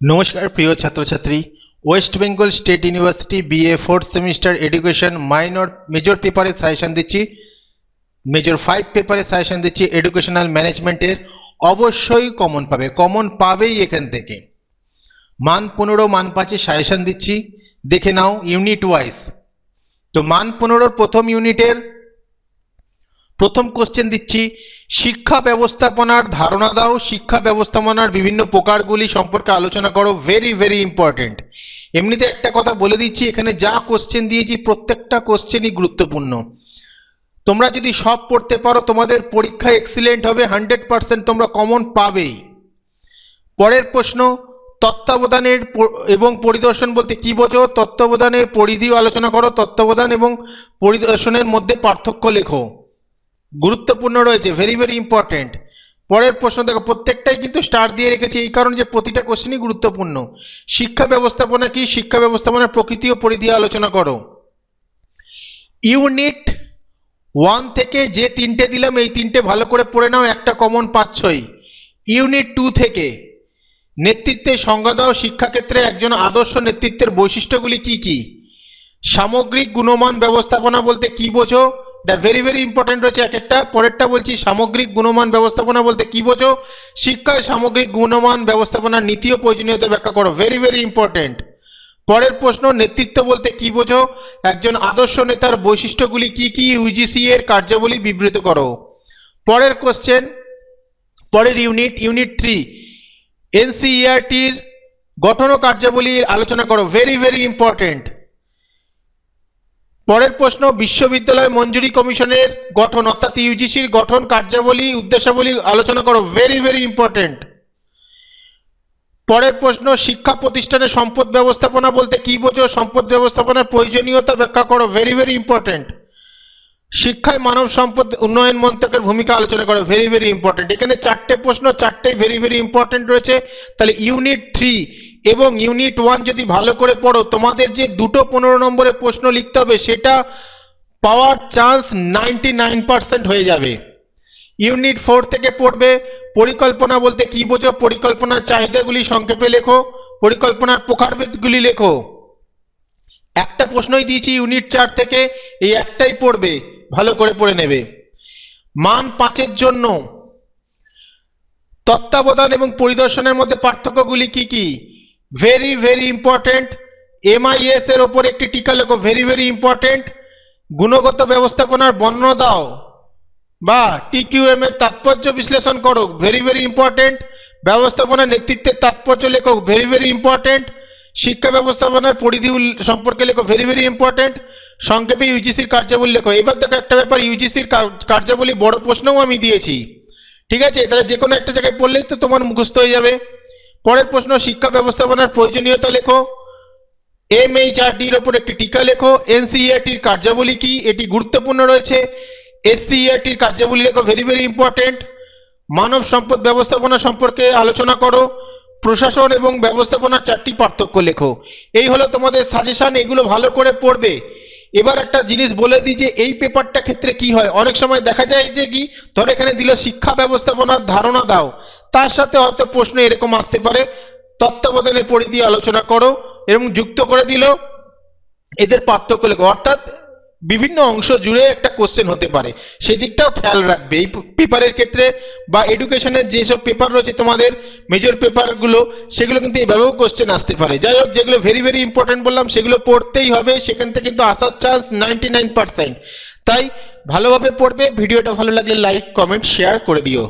নমস্কার, প্রিয় ছাত্রছাত্রী। West Bengal State University BA fourth semester education minor major পেপারে সাজেশন দিচ্ছি। মেজর ফাইভ পেপারে সাজেশন দিচ্ছি এডুকেশনাল ম্যানেজমেন্টের অবশ্যই কমন পাবে। কমন পাবেই এখান থেকে। মান পনেরো, মান পাঁচে সাজেশন দিচ্ছি। দেখে নাও ইউনিট ওয়াইজ তো মান পনেরোর প্রথম ইউনিটের প্রথম কোশ্চেন দিচ্ছি, শিক্ষা ব্যবস্থাপনার ধারণা দাও। শিক্ষা ব্যবস্থাপনার বিভিন্ন প্রকারগুলি সম্পর্কে আলোচনা করো। ভেরি ভেরি ইম্পর্টেন্ট এমনিতে একটা কথা বলে দিচ্ছি, এখানে যা কোশ্চেন দিয়েছি প্রত্যেকটা কোশ্চেনই গুরুত্বপূর্ণ। তোমরা যদি সব পড়তে পারো, তোমাদের পরীক্ষা এক্সিলেন্ট হবে হান্ড্রেড পার্সেন্ট তোমরা কমন পাবেই। পরের প্রশ্ন, তত্ত্বাবধানের এবং পরিদর্শন বলতে কি বোঝো? তত্ত্বাবধানের পরিধিও আলোচনা করো, তত্ত্বাবধান এবং পরিদর্শনের মধ্যে পার্থক্য লেখো। গুরুত্বপূর্ণ রয়েছে ভেরি ভেরি ইম্পর্টেন্ট পরের প্রশ্ন, দেখো, প্রত্যেকটাই কিন্তু স্টার দিয়ে রেখেছি এই কারণে যে প্রতিটা কোশ্চেনই গুরুত্বপূর্ণ। শিক্ষা ব্যবস্থাপনা কি? শিক্ষা ব্যবস্থাপনার প্রকৃতি ও পরিধি আলোচনা করো। ইউনিট ওয়ান থেকে যে তিনটে দিলাম, এই তিনটে ভালো করে পড়ে নাও, একটা কমন পাচ্ছই ইউনিট টু থেকে নেতৃত্বের সংজ্ঞা দাও, শিক্ষাক্ষেত্রে একজন আদর্শ নেতৃত্বের বৈশিষ্ট্যগুলি কি কি? সামগ্রিক গুণমান ব্যবস্থাপনা বলতে কি বোঝো? এটা ভেরি ভেরি ইম্পর্টেন্ট রয়েছে এক একটা। পরেরটা বলছি, সামগ্রিক গুণমান ব্যবস্থাপনা বলতে কি বোঝো? শিক্ষায় সামগ্রিক গুণমান ব্যবস্থাপনার নীতি ও প্রয়োজনীয়তা ব্যাখ্যা করো। ভেরি ভেরি ইম্পর্টেন্ট পরের প্রশ্ন, নেতৃত্ব বলতে কি বোঝো? একজন আদর্শ নেতার বৈশিষ্ট্যগুলি কি কি? ইউজিসি এর কার্যাবলী বিবৃত করো। পরের কোশ্চেন পরের ইউনিট ইউনিট থ্রি এনসিইআরটির গঠন ও কার্যাবলী আলোচনা করো। ভেরি ভেরি ইম্পর্টেন্ট পরের প্রশ্ন, বিশ্ববিদ্যালয় মঞ্জুরি কমিশনের গঠন, অর্থাৎ ইউজিসির গঠন, কার্যাবলী, উদ্দেশ্যাবলী আলোচনা করো ভেরি ভেরি ইম্পর্টেন্ট পরের প্রশ্ন, শিক্ষা প্রতিষ্ঠানের সম্পদ ব্যবস্থাপনা বলতে কি বোঝো? সম্পদ ব্যবস্থাপনার প্রয়োজনীয়তা ব্যাখ্যা করো ভেরি ভেরি ইম্পর্টেন্ট শিক্ষায় মানব সম্পদ উন্নয়ন মন্ত্রকের ভূমিকা আলোচনা করো ভেরি ভেরি ইম্পর্টেন্ট এখানে চারটে প্রশ্ন, চারটেই ভেরি ভেরি ইম্পর্টেন্ট রয়েছে। তাহলে ইউনিট থ্রি এবং ইউনিট ওয়ান যদি ভালো করে পড়ো, তোমাদের যে দুটো পনেরো নম্বরের প্রশ্ন লিখতে হবে, সেটা পাওয়ার চান্স নাইনটি হয়ে যাবে। ইউনিট ফোর থেকে পড়বে, পরিকল্পনা বলতে কি বোঝো? পরিকল্পনার চাহিদাগুলি সংক্ষেপে লেখো, পরিকল্পনার প্রকারভেদগুলি লেখো। একটা প্রশ্নই দিয়েছি ইউনিট চার থেকে, এই একটাই পড়বে, ভালো করে পড়ে নেবে। মান পাঁচের জন্য তত্ত্বাবধান এবং পরিদর্শনের মধ্যে পার্থক্যগুলি কি কি? ভেরি ভেরি ইম্পর্টেন্ট এমআইএস এর ওপর একটি টিকা লেখো। ভেরি ভেরি ইম্পর্টেন্ট গুণগত ব্যবস্থাপনার বর্ণনা দাও বা টিকিউএম এর তাৎপর্য বিশ্লেষণ করো। ভেরি ভেরি ইম্পর্টেন্ট ব্যবস্থাপনা নেতৃত্বের তাৎপর্য লেখো। ভেরি ভেরি ইম্পর্টেন্ট শিক্ষা ব্যবস্থাপনার পরিধি সম্পর্কে লেখো। ভেরি ভেরি ইম্পর্টেন্ট সংক্ষেপে ইউজিসির কার্যাবলী লেখো। এবার দেখো একটা ব্যাপার। ইউজিসির কার্যাবলী বড় প্রশ্নও আমি দিয়েছি। ঠিক আছে? তাহলে যে কোনো একটা জায়গায় পড়লেই তো তোমার মুখস্থ হয়ে যাবে। পরের প্রশ্ন, শিক্ষা ব্যবস্থাপনার প্রয়োজনীয়তা লেখো। এমএইচআরডির ওপর একটি টিকা লেখো। এনসিইআরটির কার্যাবলী কি? এটি গুরুত্বপূর্ণ রয়েছে। এসসিইআরটির কার্যাবলী লেখো ভেরি ভেরি ইম্পর্টেন্ট মানব সম্পদ ব্যবস্থাপনা সম্পর্কে আলোচনা করো। প্রশাসন এবং ব্যবস্থাপনার চারটি পার্থক্য লেখো। এই হলো তোমাদের সাজেশন এগুলো ভালো করে পড়বে। এবার একটা জিনিস বলে দিই যে, এই পেপারটা ক্ষেত্রে কি হয়? অনেক সময় দেখা যায় যে কি, ধর এখানে দিল শিক্ষা ব্যবস্থাপনার ধারণা দাও। তার সাথে হয়তো প্রশ্ন এরকম আসতে পারে তত্ত্বাবধানের পরিধি আলোচনা করো এবং যুক্ত করে দিল, এদের পার্থক্য লেখো। অর্থাৎ বিভিন্ন অংশ জুড়ে একটা কোশ্চেন হতে পারে। সেদিকটাও খেয়াল রাখবে। এই পেপারের ক্ষেত্রে বা এডুকেশনের যেসব পেপার রয়েছে তোমাদের মেজর পেপারগুলো সেগুলো কিন্তু এইভাবেও কোশ্চেন আসতে পারে। যাই হোক, যেগুলো ভেরি ভেরি ইম্পর্টেন্ট বললাম, সেগুলো পড়তেই হবে। সেখান থেকে কিন্তু আসার চান্স নাইনটি তাই ভালোভাবে পড়বে। ভিডিওটা ভালো লাগলে লাইক কমেন্ট শেয়ার করে দিও।